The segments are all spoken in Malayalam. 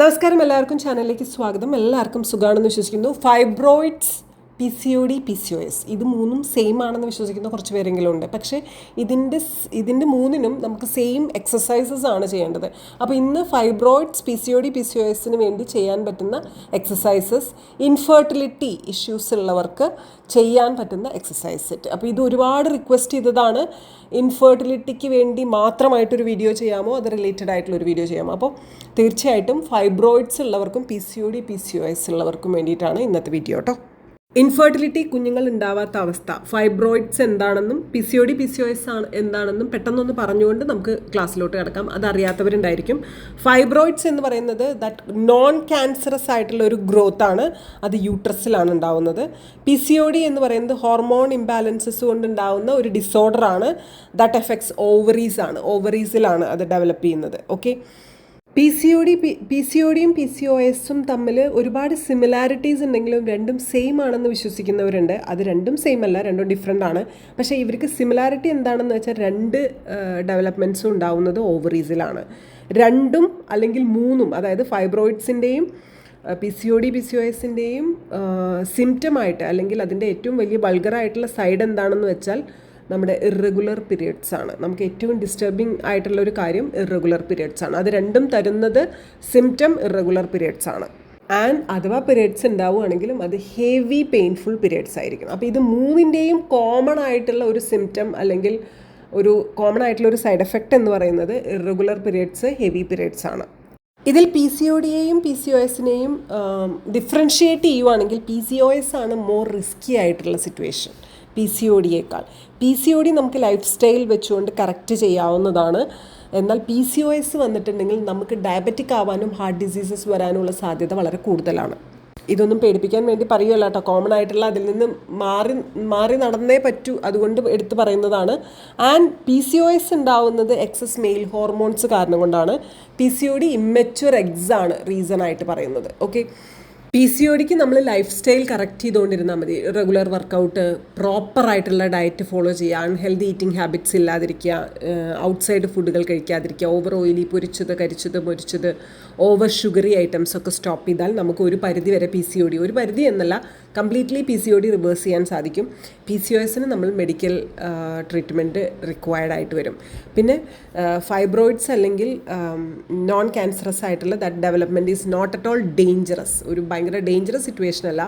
നമസ്കാരം എല്ലാവർക്കും ചാനലിലേക്ക് സ്വാഗതം. എല്ലാവർക്കും സുഖമാണെന്ന് വിശ്വസിക്കുന്നു. Fibroids P C O D P C O S ഇത് മൂന്നും സെയിം ആണെന്ന് വിശ്വസിക്കുന്ന കുറച്ച് പേരെങ്കിലും ഉണ്ട്. പക്ഷേ ഇതിന്റെ ഇതിന്റെ മൂന്നിനും നമുക്ക് സെയിം എക്സസൈസസ് ആണ് ചെയ്യേണ്ടത്. അപ്പോൾ ഇന്ന് fibroids P C O D P C O എസിന് വേണ്ടി ചെയ്യാൻ പറ്റുന്ന എക്സസൈസസ് ഇൻഫെർട്ടിലിറ്റി ഇഷ്യൂസ് ഉള്ളവർക്ക് ചെയ്യാൻ പറ്റുന്ന എക്സസൈസ് സെറ്റ് അപ്പോൾ ഇത് ഒരുപാട് റിക്വസ്റ്റ് ചെയ്തതാണ്. ഇൻഫെർട്ടിലിറ്റിക്ക് വേണ്ടി മാത്രമായിട്ടൊരു വീഡിയോ ചെയ്യാമോ? അത് റിലേറ്റഡ് ആയിട്ടുള്ള ഒരു വീഡിയോ ചെയ്യാമോ? അപ്പോൾ തീർച്ചയായിട്ടും ഫൈബ്രോയിഡ്സ് ഉള്ളവർക്കും P C O D P C O S ഉള്ളവർക്കും വേണ്ടിയിട്ടാണ് ഇന്നത്തെ വീഡിയോ കേട്ടോ ഇൻഫെർട്ടിലിറ്റി കുഞ്ഞുങ്ങൾ ഉണ്ടാവാത്ത അവസ്ഥ. ഫൈബ്രോയിഡ്സ് എന്താണെന്നും P C O D P C O S ആണ് എന്താണെന്നും പെട്ടെന്നൊന്ന് പറഞ്ഞുകൊണ്ട് നമുക്ക് ക്ലാസ്സിലോട്ട് കിടക്കാം. അതറിയാത്തവരുണ്ടായിരിക്കും. ഫൈബ്രോയിഡ്സ് എന്ന് പറയുന്നത് ദാറ്റ് നോൺ ക്യാൻസറസ് ആയിട്ടുള്ള ഒരു ഗ്രോത്ത് ആണ്. അത് യൂട്രസിലാണ് ഉണ്ടാവുന്നത്. പി സി ഒ ഡി എന്ന് പറയുന്നത് ഹോർമോൺ ഇംബാലൻസസ് കൊണ്ടുണ്ടാവുന്ന ഒരു ഡിസോർഡർ ആണ്. ദാറ്റ് എഫക്ട്സ് ഓവറീസ് ആണ്. ഓവറീസിലാണ് അത് ഡെവലപ്പ് ചെയ്യുന്നത്. Okay P C O D P C O ഡിയും പി സി ഒ എസും തമ്മിൽ ഒരുപാട് സിമിലാരിറ്റീസ് ഉണ്ടെങ്കിലും രണ്ടും സെയിം ആണെന്ന് വിശ്വസിക്കുന്നവരുണ്ട്. അത് രണ്ടും സെയിം അല്ല രണ്ടും ഡിഫറെന്റ് ആണ്. പക്ഷേ ഇവർക്ക് സിമിലാരിറ്റി എന്താണെന്ന് വെച്ചാൽ രണ്ട് ഡെവലപ്മെന്റ്സും ഉണ്ടാവുന്നത് ഓവറീസിലാണ് രണ്ടും അല്ലെങ്കിൽ മൂന്നും അതായത് ഫൈബ്രോയിഡ്സിന്റെയും P C O D P C O എസിന്റെയും സിംറ്റമായിട്ട് അല്ലെങ്കിൽ അതിന്റെ ഏറ്റവും വലിയ ബൾഗറായിട്ടുള്ള സൈഡ് എന്താണെന്ന് വെച്ചാൽ നമ്മുടെ ഇറഗുലർ പീരിയഡ്സ് ആണ്. നമുക്ക് ഏറ്റവും ഡിസ്റ്റർബിംഗ് ആയിട്ടുള്ള ഒരു കാര്യം ഇറഗുലർ പീരിയഡ്സ് ആണ്. അത് രണ്ടും തരുന്നത് സിംറ്റം ഇറഗുലർ പീരിയഡ്സ് ആണ്. ആൻഡ് അഥവാ പീരിയഡ്സ് ഉണ്ടാവുകയാണെങ്കിലും അത് ഹെവി പെയിൻഫുൾ പീരിയഡ്സ് ആയിരിക്കും അപ്പോൾ ഇത് മൂന്നിന്റെയും കോമൺ ആയിട്ടുള്ള ഒരു സിംറ്റം അല്ലെങ്കിൽ ഒരു കോമൺ ആയിട്ടുള്ള ഒരു സൈഡ് എഫക്റ്റ് എന്ന് പറയുന്നത് ഇറഗുലർ പീരിയഡ്സ് ഹെവി പീരിയഡ്സ് ആണ്. ഇതിൽ പി സി ഒ ഡിയെയും പി സി ഒ എസിനെയും ഡിഫറൻഷിയേറ്റ് ചെയ്യുവാണെങ്കിൽ പി സി ഒ എസ് ആണ് മോർ റിസ്കി ആയിട്ടുള്ള സിറ്റുവേഷൻ പി സി ഒ ഡിയേക്കാൾ പി സി ഒ ഡി നമുക്ക് ലൈഫ് സ്റ്റൈൽ വെച്ചുകൊണ്ട് കറക്റ്റ് ചെയ്യാവുന്നതാണ്. എന്നാൽ പി സി ഒ എസ് വന്നിട്ടുണ്ടെങ്കിൽ നമുക്ക് ഡയബറ്റിക് ആവാനും ഹാർട്ട് ഡിസീസസ് വരാനുമുള്ള സാധ്യത വളരെ കൂടുതലാണ്. ഇതൊന്നും പേടിപ്പിക്കാൻ വേണ്ടി പറയുമല്ല കേട്ടോ. കോമൺ ആയിട്ടുള്ള അതിൽ നിന്ന് മാറി മാറി നടന്നേ പറ്റൂ അതുകൊണ്ട് എടുത്തു പറയുന്നതാണ്. And P C O S ഉണ്ടാവുന്നത് എക്സസ് മെയിൽ ഹോർമോൺസ് കാരണം കൊണ്ടാണ്. P C O D immature eggs ആണ് റീസൺ ആയിട്ട് പറയുന്നത്. ഓക്കെ പി സി ഒ ഡിക്ക് നമ്മൾ ലൈഫ് സ്റ്റൈൽ കറക്റ്റ് ചെയ്തുകൊണ്ടിരുന്നാൽ മതി. റെഗുലർ വർക്കൗട്ട് പ്രോപ്പർ ആയിട്ടുള്ള ഡയറ്റ് ഫോളോ ചെയ്യുക. അൺഹെൽത്തി ഈറ്റിംഗ് ഹാബിറ്റ്സ് ഇല്ലാതിരിക്കുക. ഔട്ട്സൈഡ് ഫുഡുകൾ കഴിക്കാതിരിക്കുക. ഓവർ ഓയിലി പൊരിച്ചത് കരിച്ചത് പൊരിച്ചത് ഓവർ ഷുഗറി ഐറ്റംസ് ഒക്കെ സ്റ്റോപ്പ് ചെയ്താൽ നമുക്ക് ഒരു പരിധി വരെ പി സി ഒ ഡി ഒരു പരിധി എന്നല്ല completely P C O D reverse ചെയ്യാൻ സാധിക്കും. പി സി ഒ എസിന് നമ്മൾ മെഡിക്കൽ ട്രീറ്റ്മെന്റ് റിക്വയർഡ് ആയിട്ട് വരും. പിന്നെ ഫൈബ്രോയിഡ്സ് അല്ലെങ്കിൽ നോൺ ക്യാൻസറസ് ആയിട്ടുള്ള that development is not at all dangerous ഒരു ഭയങ്കര ഡേഞ്ചറസ് സിറ്റുവേഷൻ അല്ല.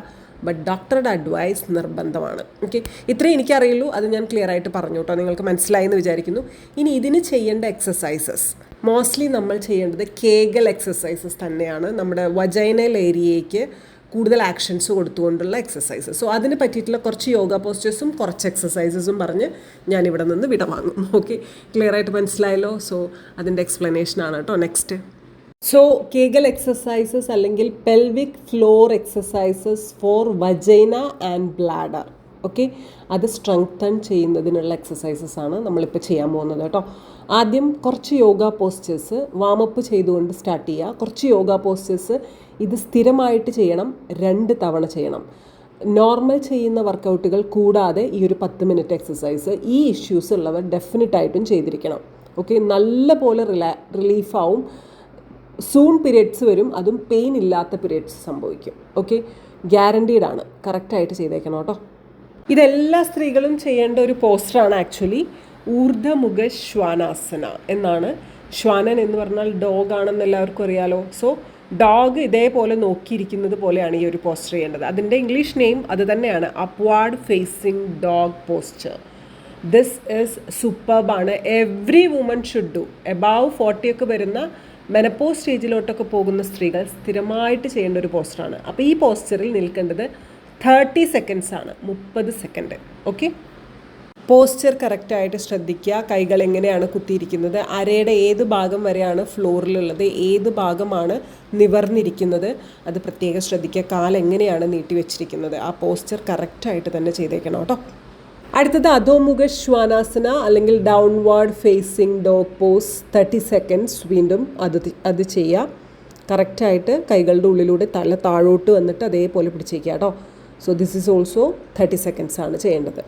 ബട്ട് ഡോക്ടറുടെ അഡ്വൈസ് നിർബന്ധമാണ്. ഓക്കെ ഇത്രയും എനിക്കറിയുള്ളൂ. അത് ഞാൻ ക്ലിയർ ആയിട്ട് പറഞ്ഞു കേട്ടോ. നിങ്ങൾക്ക് മനസ്സിലായി എന്ന് വിചാരിക്കുന്നു. ഇനി ഇതിന് ചെയ്യേണ്ട എക്സസൈസസ് മോസ്റ്റ്ലി നമ്മൾ ചെയ്യേണ്ടത് കേഗൽ എക്സസൈസസ് തന്നെയാണ്. നമ്മുടെ വജൈനൽ ഏരിയയ്ക്ക് കൂടുതൽ ആക്ഷൻസ് കൊടുത്തുകൊണ്ടുള്ള എക്സസൈസ് സോ അതിന് പറ്റിയിട്ടുള്ള കുറച്ച് യോഗ പോസ്റ്റേഴ്സും കുറച്ച് എക്സസൈസസും പറഞ്ഞ് ഞാൻ ഇവിടെ നിന്ന് വിടവാങ്ങും ഓക്കെ ക്ലിയർ ആയിട്ട് മനസ്സിലായല്ലോ? സോ അതിന്റെ എക്സ്പ്ലനേഷൻ ആണ് കേട്ടോ. നെക്സ്റ്റ് സോ കേഗൽ എക്സസൈസസ് അല്ലെങ്കിൽ pelvic floor exercises for vagina and bladder okay? അത് സ്ട്രെങ്തൺ ചെയ്യുന്നതിനുള്ള എക്സസൈസസ് ആണ് നമ്മളിപ്പോൾ ചെയ്യാൻ പോകുന്നത് കേട്ടോ. ആദ്യം കുറച്ച് യോഗ പോസ്റ്റേഴ്സ് വാമപ്പ് ചെയ്തുകൊണ്ട് സ്റ്റാർട്ട് ചെയ്യുക കുറച്ച് യോഗ പോസ്റ്റേഴ്സ് ഇത് സ്ഥിരമായിട്ട് ചെയ്യണം രണ്ട് തവണ ചെയ്യണം. നോർമൽ ചെയ്യുന്ന വർക്കൗട്ടുകൾ കൂടാതെ ഈ ഒരു പത്ത് മിനിറ്റ് എക്സസൈസ് ഈ ഇഷ്യൂസ് ഉള്ളവർ ഡെഫിനറ്റായിട്ടും ചെയ്തിരിക്കണം. ഓക്കെ? നല്ല പോലെ റിലാ റിലീഫാവും സൂൺ പീരിയഡ്സ് വരും അതും പെയിൻ ഇല്ലാത്ത പീരിയഡ്സ് സംഭവിക്കും. ഓക്കെ? ഗ്യാരണ്ടീഡ് ആണ്. കറക്റ്റായിട്ട് ചെയ്തേക്കണം കേട്ടോ. ഇതെല്ലാ സ്ത്രീകളും ചെയ്യേണ്ട ഒരു പോസ്റ്ററാണ് ആക്ച്വലി ഊർധമുഖ ശ്വാനാസന എന്നാണ്. ശ്വാനൻ എന്ന് പറഞ്ഞാൽ ഡോഗ് ആണെന്ന് എല്ലാവർക്കും അറിയാലോ. സോ ഡോഗ് ഇതേപോലെ നോക്കിയിരിക്കുന്നത് പോലെയാണ് ഈ ഒരു പോസ്റ്റർ ചെയ്യേണ്ടത്. അതിന്റെ ഇംഗ്ലീഷ് നെയിം അത് തന്നെയാണ് upward facing dog posture. This is ആണ്. Every woman should do above ഫോർട്ടിയൊക്കെ വരുന്ന മെനപ്പോ സ്റ്റേജിലോട്ടൊക്കെ പോകുന്ന സ്ത്രീകൾ സ്ഥിരമായിട്ട് ചെയ്യേണ്ട ഒരു പോസ്റ്ററാണ്. അപ്പോൾ ഈ പോസ്റ്ററിൽ നിൽക്കേണ്ടത് തേർട്ടി സെക്കൻഡ്സ് ആണ് മുപ്പത് സെക്കൻഡ് ഓക്കെ പോസ്ചർ കറക്റ്റായിട്ട് ശ്രദ്ധിക്കുക. കൈകൾ എങ്ങനെയാണ് കുത്തിയിരിക്കുന്നത്? അരയുടെ ഏത് ഭാഗം വരെയാണ് ഫ്ലോറിലുള്ളത് ഏത് ഭാഗമാണ് നിവർന്നിരിക്കുന്നത്? അത് പ്രത്യേകം ശ്രദ്ധിക്കുക. കാൽ എങ്ങനെയാണ് നീട്ടി വെച്ചിരിക്കുന്നത്? ആ പോസ്ചർ കറക്റ്റായിട്ട് തന്നെ ചെയ്തേക്കണം കേട്ടോ. അടുത്തത് അധോമുഖ ശ്വാനാസന അല്ലെങ്കിൽ downward facing dog pose thirty seconds വീണ്ടും അത് അത് ചെയ്യുക. കറക്റ്റായിട്ട് കൈകളുടെ ഉള്ളിലൂടെ തല താഴോട്ട് വന്നിട്ട് അതേപോലെ പിടിച്ചേക്കുക കേട്ടോ. So this is also thirty seconds ആണ് ചെയ്യേണ്ടത്.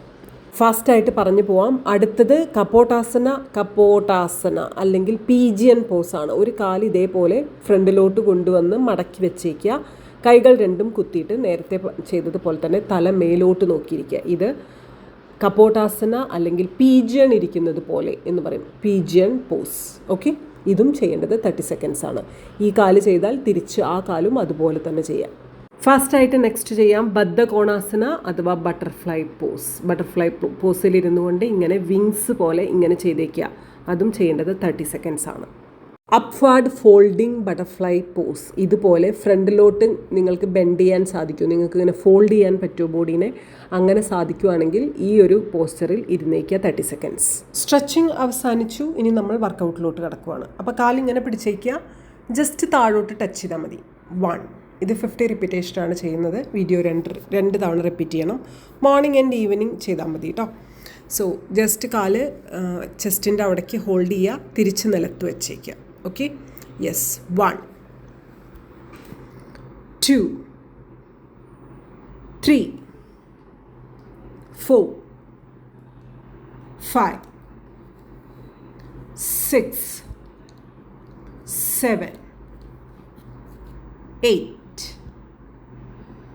ഫാസ്റ്റായിട്ട് പറഞ്ഞു പോവാം. അടുത്തത് കപ്പോട്ടാസന കപ്പോട്ടാസന അല്ലെങ്കിൽ പീജിയൻ പോസാണ് ഒരു കാൽ ഇതേപോലെ ഫ്രണ്ടിലോട്ട് കൊണ്ടുവന്ന് മടക്കി വെച്ചേക്കുക. കൈകൾ രണ്ടും കുത്തിയിട്ട് നേരത്തെ പ- ചെയ്തതുപോലെ തന്നെ തല മേലോട്ട് നോക്കിയിരിക്കുക. ഇത് കപ്പോട്ടാസന അല്ലെങ്കിൽ പീജിയൻ ഇരിക്കുന്നത് പോലെ എന്ന് പറയും. Pigeon pose. ഓക്കെ ഇതും ചെയ്യേണ്ടത് തേർട്ടി സെക്കൻഡ്സ് ആണ്. ഈ കാൽ ചെയ്താൽ തിരിച്ച് ആ കാലും അതുപോലെ തന്നെ ചെയ്യാം. ഫാസ്റ്റായിട്ട് നെക്സ്റ്റ് ചെയ്യാം ബദ്ധകോണാസന അഥവാ ബട്ടർഫ്ലൈ പോസ് ബട്ടർഫ്ലൈ പോസിൽ ഇരുന്നു കൊണ്ട് ഇങ്ങനെ വിങ്സ് പോലെ ഇങ്ങനെ ചെയ്തേക്കുക അതും ചെയ്യേണ്ടത് തേർട്ടി സെക്കൻഡ്സ് ആണ്. അപ്വാർഡ് ഫോൾഡിംഗ് ബട്ടർഫ്ലൈ പോസ് ഇതുപോലെ ഫ്രണ്ടിലോട്ട് നിങ്ങൾക്ക് ബെൻഡ് ചെയ്യാൻ സാധിക്കും. നിങ്ങൾക്ക് ഇങ്ങനെ ഫോൾഡ് ചെയ്യാൻ പറ്റുമോ ബോഡീനെ അങ്ങനെ സാധിക്കുവാണെങ്കിൽ ഈ ഒരു പോസ്റ്ററിൽ ഇരുന്നേക്കുക തേർട്ടി സെക്കൻഡ്സ് സ്ട്രെച്ചിങ് അവസാനിച്ചു. ഇനി നമ്മൾ വർക്കൗട്ടിലോട്ട് കിടക്കുവാണ്. അപ്പോൾ കാലിങ്ങനെ പിടിച്ചേക്കുക ജസ്റ്റ് താഴോട്ട് ടച്ച് ചെയ്താൽ മതി. വൺ ഇത് ഫിഫ്റ്റി റിപ്പീറ്റേഷനാണ് ചെയ്യുന്നത്. വീഡിയോ രണ്ട് രണ്ട് തവണ റിപ്പീറ്റ് ചെയ്യണം. മോർണിംഗ് ആൻഡ് ഈവനിങ് ചെയ്താൽ മതി കേട്ടോ സോ ജസ്റ്റ് കാൽ ചെസ്റ്റിന്റെ അവിടേക്ക് ഹോൾഡ് ചെയ്യുക തിരിച്ച് നിലത്ത് വെച്ചേക്കുക okay yes one two three four five six seven eight,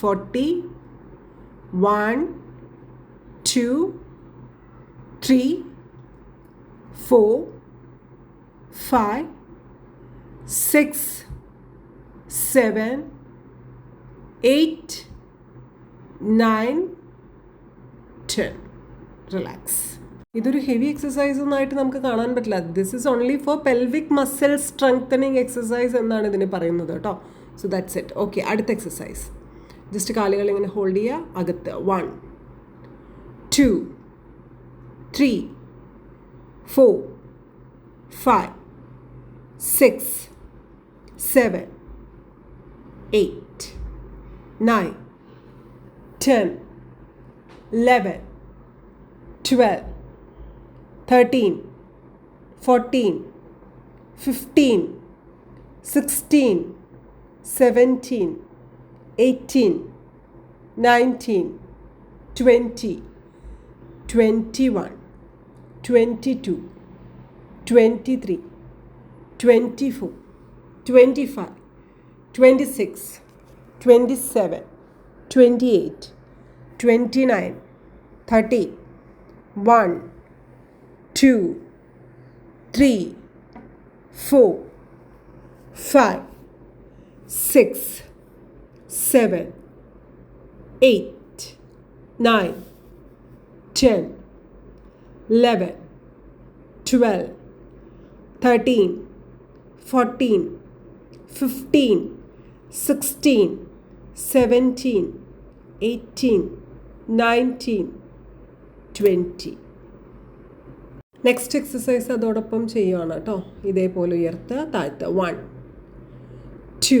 forty one two three four five six seven eight nine ten relax ഇതൊരു ഹെവി എക്സസൈസ് ഒന്നായിട്ട് നമുക്ക് കാണാൻ പറ്റില്ല. This is only for pelvic muscle strengthening exercise എന്നാണ് ഇതിന് പറയുന്നത് കേട്ടോ. സോ ദാറ്റ്സ് ഇറ്റ് ഓക്കെ അടുത്ത എക്സസൈസ് ജസ്റ്റ് കാലുകൾ ഇങ്ങനെ ഹോൾഡ് ചെയ്യുക അകത്ത്. One two three four five six seven eight nine ten eleven twelve 13, 14, 15, 16, 17, 18, 19, 20, 21, 22, 23, 24, 25, 26, 27, 28, 29, 30, 1, two, three, four, five, six, seven, eight, nine, ten, eleven, twelve, thirteen, fourteen, fifteen, sixteen, seventeen, eighteen, nineteen, twenty. Next exercise അതോടൊപ്പം ചെയ്യുകയാണ് കേട്ടോ ഇതേപോലെ ഉയർത്തുക താഴ്ത്തുക one two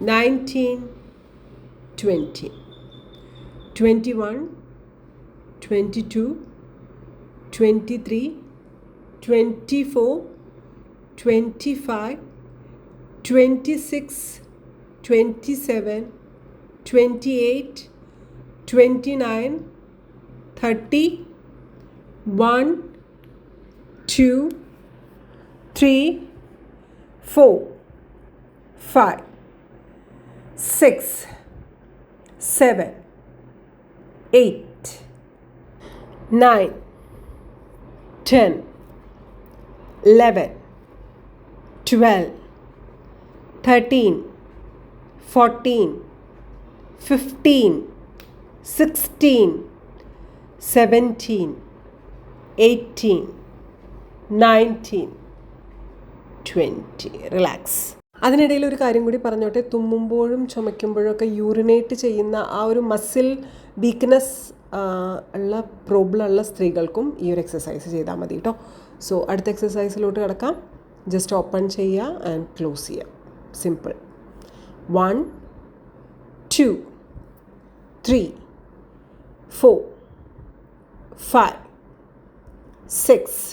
19, 20, 21, 22, 23, 24, 25, 26, 27, 28, 29, 30, 1, 2, 3, 4, 5 six, seven, eight, nine, ten, eleven, twelve, thirteen, fourteen, fifteen, sixteen, seventeen, eighteen, nineteen, twenty. Relax. അതിനിടയിൽ ഒരു കാര്യം കൂടി പറഞ്ഞോട്ടെ. തുമ്മുമ്പോഴും ചുമയ്ക്കുമ്പോഴൊക്കെ യൂറിനേറ്റ് ചെയ്യുന്ന ആ ഒരു മസിൽ വീക്ക്നെസ് ഉള്ള പ്രോബ്ലം ഉള്ള സ്ത്രീകൾക്കും ഈ ഒരു എക്സസൈസ് ചെയ്താൽ മതി കേട്ടോ സോ അടുത്ത എക്സസൈസിലോട്ട് കിടക്കാം. ജസ്റ്റ് ഓപ്പൺ ചെയ്യുക ആൻഡ് ക്ലോസ് ചെയ്യുക simple one two three four five six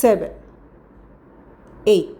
seven eight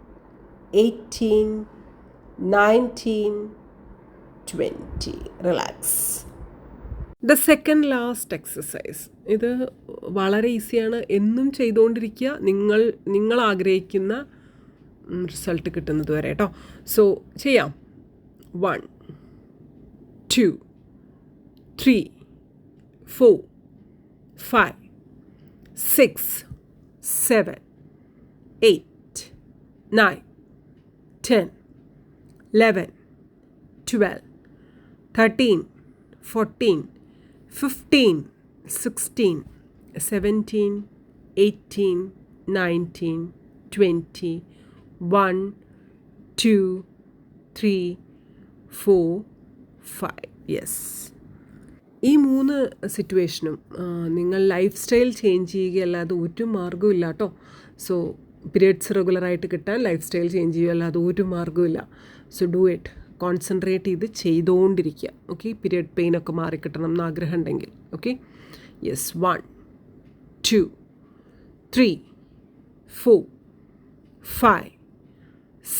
eighteen nineteen twenty relax the second last exercise ഇത് വളരെ ഈസിയാണ് എന്നും ചെയ്തുകൊണ്ടിരിക്കുക. നിങ്ങൾ നിങ്ങൾ ആഗ്രഹിക്കുന്ന റിസൾട്ട് കിട്ടുന്നത് വരെ കേട്ടോ സോ ചെയ്യാം. One two three four five six seven eight nine 10, 11, 12, 13, 14, 15, 16, 17, 18, 19, 20, 1, 2, 3, 4, 5. Yes ഈ മൂന്ന് സിറ്റുവേഷനും നിങ്ങൾ ലൈഫ് സ്റ്റൈൽ ചേഞ്ച് ചെയ്യുകയല്ലാതെ ഒരു ഇല്ല കേട്ടോ സോ പീരിയഡ്സ് റെഗുലറായിട്ട് കിട്ടാൻ ലൈഫ് സ്റ്റൈൽ ചേഞ്ച് ചെയ്യുക അല്ലാതെ ഒരു മാർഗമില്ല സോ ഡു ഇറ്റ് കോൺസെൻട്രേറ്റ് ചെയ്ത് ചെയ്തുകൊണ്ടിരിക്കുക ഓക്കെ പീരിയഡ് പെയിൻ ഒക്കെ മാറിക്കിട്ടണം എന്ന് ആഗ്രഹം ഉണ്ടെങ്കിൽ okay yes one two three four five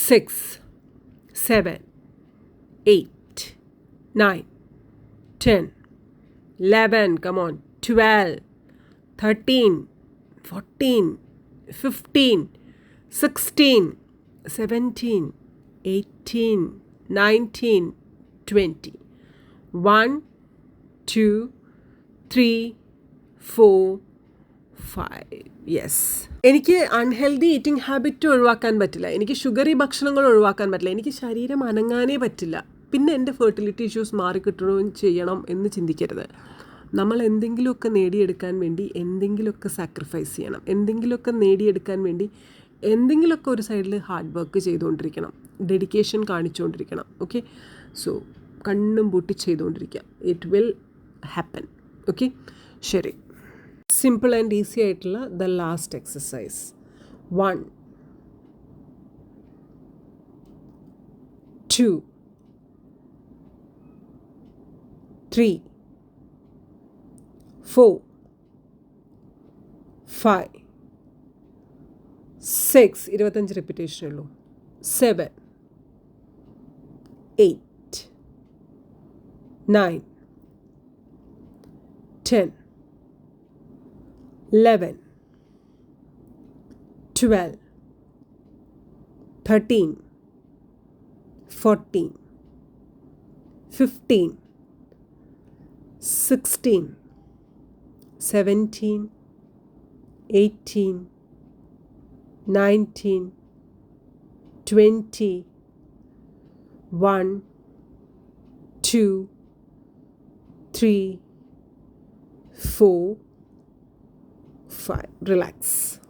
six seven eight nine ten 11, come on, 12, 13, 14, 15, 16, 17, 18, 19, 20. 1, 2, 3, 4, 5. Yes എനിക്ക് അൺഹെൽത്തി ഈറ്റിംഗ് ഹാബിറ്റ് ഒഴിവാക്കാൻ പറ്റില്ല. എനിക്ക് ഷുഗറി ഭക്ഷണങ്ങൾ ഒഴിവാക്കാൻ പറ്റില്ല. എനിക്ക് ശരീരം അനങ്ങാനേ പറ്റില്ല. പിന്നെ എന്റെ ഫെർട്ടിലിറ്റി ഇഷ്യൂസ് മാറിക്കിട്ടണം ചെയ്യണം എന്ന് ചിന്തിക്കരുത്. നമ്മൾ എന്തെങ്കിലുമൊക്കെ നേടിയെടുക്കാൻ വേണ്ടി എന്തെങ്കിലുമൊക്കെ സാക്രിഫൈസ് ചെയ്യണം. എന്തെങ്കിലുമൊക്കെ നേടിയെടുക്കാൻ വേണ്ടി എന്തെങ്കിലുമൊക്കെ ഒരു സൈഡിൽ ഹാർഡ് വർക്ക് ചെയ്തുകൊണ്ടിരിക്കണം. ഡെഡിക്കേഷൻ കാണിച്ചുകൊണ്ടിരിക്കണം. ഓക്കെ സോ കണ്ണും പൂട്ടി ചെയ്തുകൊണ്ടിരിക്കുക. ഇറ്റ് വിൽ ഹാപ്പൻ ഓക്കെ ശരി. സിമ്പിൾ ആൻഡ് ഈസി ആയിട്ടുള്ള the last exercise one two three four five six ഇരുപത്തഞ്ച് റെപ്പിറ്റേഷനേ ഉള്ളൂ. Seven eight nine ten eleven twelve thirteen fourteen fifteen sixteen seventeen eighteen nineteen twenty one two three four five relax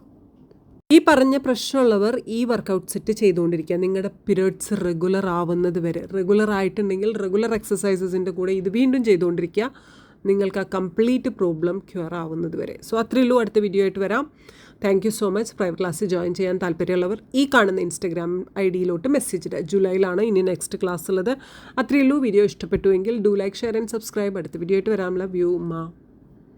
ഈ പറഞ്ഞ പ്രശ്നമുള്ളവർ ഈ വർക്കൗട്ട് സെറ്റ് ചെയ്തുകൊണ്ടിരിക്കുക. നിങ്ങളുടെ പീരിയഡ്സ് റെഗുലർ ആവുന്നത് വരെ. റെഗുലർ ആയിട്ടുണ്ടെങ്കിൽ റെഗുലർ എക്സസൈസസിന്റെ കൂടെ ഇത് വീണ്ടും ചെയ്തുകൊണ്ടിരിക്കുക. നിങ്ങൾക്ക് ആ കംപ്ലീറ്റ് പ്രോബ്ലം ക്യൂർ ആവുന്നത് വരെ. സോ അത്രയേ ഉള്ളൂ അടുത്ത വീഡിയോ ആയിട്ട് വരാം. Thank you so much private ക്ലാസ്സിൽ ജോയിൻ ചെയ്യാൻ താല്പര്യമുള്ളവർ ഈ കാണുന്ന ഇൻസ്റ്റഗ്രാം ഐ ഡിയിലോട്ട് മെസ്സേജ് ഇടുക ജൂലൈയിലാണ് ഇനി നെക്സ്റ്റ് ക്ലാസ് ഉള്ളത്. അത്രയേ ഉള്ളൂ. വീഡിയോ ഇഷ്ടപ്പെട്ടുവെങ്കിൽ do like share and subscribe അടുത്ത വീഡിയോ ആയിട്ട് വരാമല്ല വ്യൂ ഉമ്മ.